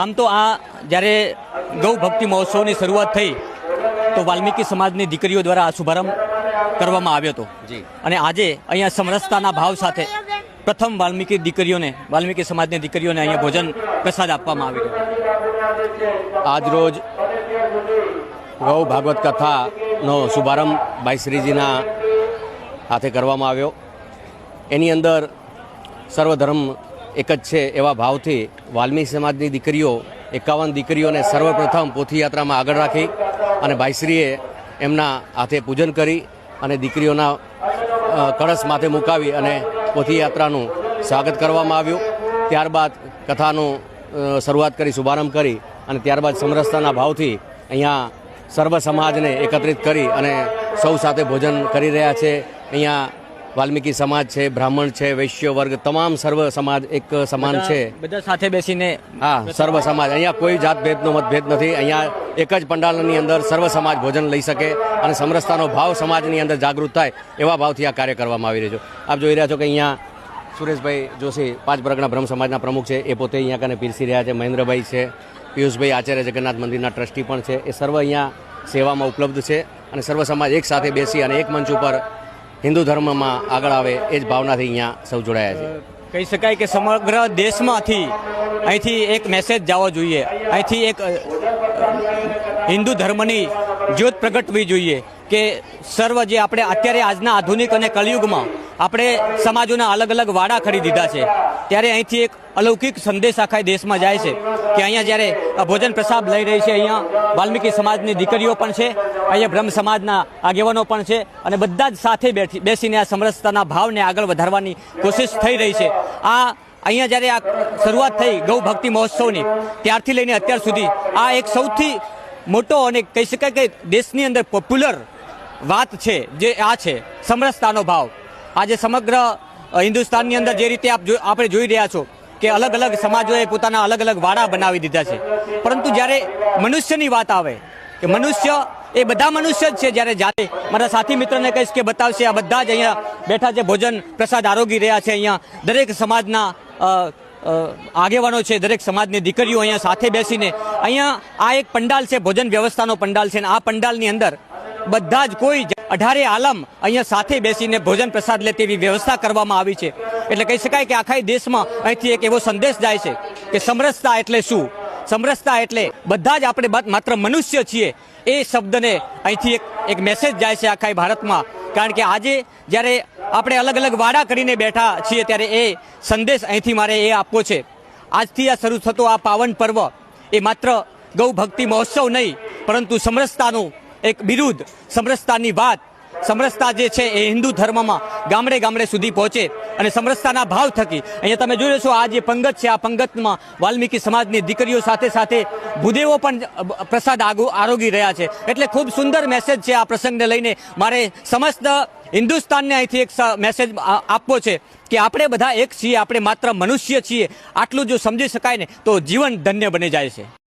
આમ તો આ જ્યારે ગૌ ભક્તિ મહોત્સવની શરૂઆત થઈ તો વાલ્મીકી સમાજની દીકરીઓ દ્વારા આ શુભારંભ કરવામાં આવ્યો હતો. જી. અને આજે અહીંયા સમરસતાના ભાવ સાથે પ્રથમ વાલ્મીકી દીકરીઓને વાલ્મીકી સમાજની દીકરીઓને અહીંયા ભોજન પ્રસાદ આપવામાં આવી રહ્યો આજરોજ ગૌ ભાગવત કથાનો શુભારંભ ભાઈ શ્રીજીના હાથે કરવામાં આવ્યો. એની અંદર સર્વધર્મ એક જ છે એવા ભાવથી વાલ્મીકી સમાજની દીકરીઓ, એકાવન દીકરીઓને સર્વપ્રથમ પોથીયાત્રામાં આગળ રાખી અને ભાઈશ્રીએ એમના હાથે પૂજન કરી અને દીકરીઓના કળશ માથે મુકાવી અને પોથીયાત્રાનું સ્વાગત કરવામાં આવ્યું. ત્યારબાદ કથાનું શરૂઆત કરી, શુભારંભ કરી અને ત્યારબાદ સમરસતાના ભાવથી અહીંયા સર્વ સમાજને એકત્રિત કરી અને સૌ સાથે ભોજન કરી રહ્યા છે. અહીંયા વાલ્મીકી સમાજ છે બ્રાહ્મણ છે વૈશ્ય વર્ગ તમામ સર્વ સમાજ એક સમાન છે. બધા સાથે બેસીને હા સર્વ સમાજ. અહીંયા કોઈ જાત ભેદનો મતભેદ નથી. અહીંયા એક જ પંડાલની અંદર સર્વ સમાજ ભોજન લઈ શકે અને સમરસતાનો ભાવ સમાજની અંદર જાગૃત થાય એવા ભાવથી આ કાર્ય કરવામાં આવી રહ્યો છે. આપ જોઈ રહ્યા છો કે અહીંયા સુરેશભાઈ જોશી પાંચ વર્ગના બ્રહ્મ સમાજના પ્રમુખ છે. એ પોતે અહીંયા કને પીરસી રહ્યા છે. મહેન્દ્રભાઈ છે. પિયુષભાઈ આચાર્ય જગન્નાથ મંદિરના ટ્રસ્ટી પણ છે. એ સર્વ અહીંયા સેવામાં ઉપલબ્ધ છે અને સર્વ સમાજ એક સાથે બેસી અને એક મંચ ઉપર હિન્દુ ધર્મમાં આગળ આવે એ જ ભાવનાથી અહીંયા સૌ જોડાયા છે. કહી શકાય કે સમગ્ર દેશમાંથી અહીંથી એક મેસેજ જવો જોઈએ. અહીંથી એક હિન્દુ ધર્મની જ્યોત પ્રગટવી જોઈએ કે સર્વ જે આપણે અત્યારે આજના આધુનિક અને કળિયુગમાં આપણે સમાજોના અલગ અલગ વાડા ખરી દીધા છે. ત્યારે અહીંથી એક અલૌકિક સંદેશ આખા દેશમાં જાય છે કે અહીંયા જ્યારે ભોજન પ્રસાદ લઈ રહી છે, અહીંયા વાલ્મીકી સમાજની દીકરીઓ પણ છે, અહીંયા બ્રહ્મ સમાજના આગેવાનો પણ છે અને બધા જ સાથે બેઠી, બેસીને આ સમરસતાના ભાવને આગળ વધારવાની કોશિશ થઈ રહી છે. આ અહીંયા જ્યારે આ શરૂઆત થઈ ગૌ ભક્તિ મહોત્સવની, ત્યારથી લઈને અત્યાર સુધી, આ એક સૌથી મોટો અને કહી શકાય કે દેશની અંદર પોપ્યુલર વાત છે, જે આ છે, સમરસતાનો ભાવ. આજે સમગ્ર હિન્દુસ્તાનની અંદર જે રીતે આપ આપણે જોઈ રહ્યા છો કે અલગ અલગ સમાજોએ પોતાના અલગ અલગ વાડા બનાવી દીધા છે. પરંતુ જ્યારે મનુષ્યની વાત આવે, કે મનુષ્ય એ બધા મનુષ્ય જ છે જ્યારે જાતે, મારા સાથી મિત્રને કહીશ કે બતાવશે, આ બધા જ અહીંયા બેઠા છે, ભોજન પ્રસાદ આરોગી રહ્યા છે અહીંયા. દરેક સમાજના આગેવાનો છે, દરેક સમાજની દીકરીઓ અહીંયા સાથે બેસીને. અહીંયા આ એક પંડાલ છે, ભોજન વ્યવસ્થાનો પંડાલ છે અને આ પંડાલની અંદર બધા જ કોઈ અઢારે આલમ અહીંયા સાથે બેસીને ભોજન પ્રસાદ લે તેવી વ્યવસ્થા કરવામાં આવી છે. એટલે કહી શકાય કે આખા દેશમાં અહીંથી એક એવો સંદેશ જાય છે કે સમરસતા એટલે શું? સમરસતા એટલે બધા જ આપણે માત્ર મનુષ્ય છીએ. એ શબ્દને અહીંથી એક એક મેસેજ જાય છે આખા ભારતમાં. કારણ કે આજે જ્યારે આપણે અલગ અલગ વાડા કરીને બેઠા છીએ ત્યારે એ સંદેશ અહીંથી મારે એ આપવો છે. આજથી આ શરૂ થતો આ પાવન પર્વ એ માત્ર ગૌ ભક્તિ મહોત્સવ નહીં, પરંતુ સમરસતાનું એક બિરુદ, સમરસતાની વાત. સમરસતા જે છે એ હિન્દુ ધર્મમાં ગામડે ગામડે સુધી પહોંચે અને સમરસતાના ભાવ થકી. અહીંયા તમે જોઈ છો આ જે પંગત છે, આ પંગતમાં વાલ્મીકી સમાજની દીકરીઓ સાથે સાથે ભૂદેવો પણ પ્રસાદ આરોગી રહ્યા છે. એટલે ખૂબ સુંદર મેસેજ છે આ પ્રસંગને લઈને મારે સમસ્ત હિન્દુસ્તાનને અહીંથી એક મેસેજ આપવો છે કે આપણે બધા એક છીએ, આપણે માત્ર મનુષ્ય છીએ. આટલું જો સમજી શકાય ને તો જીવન ધન્ય બની જાય છે.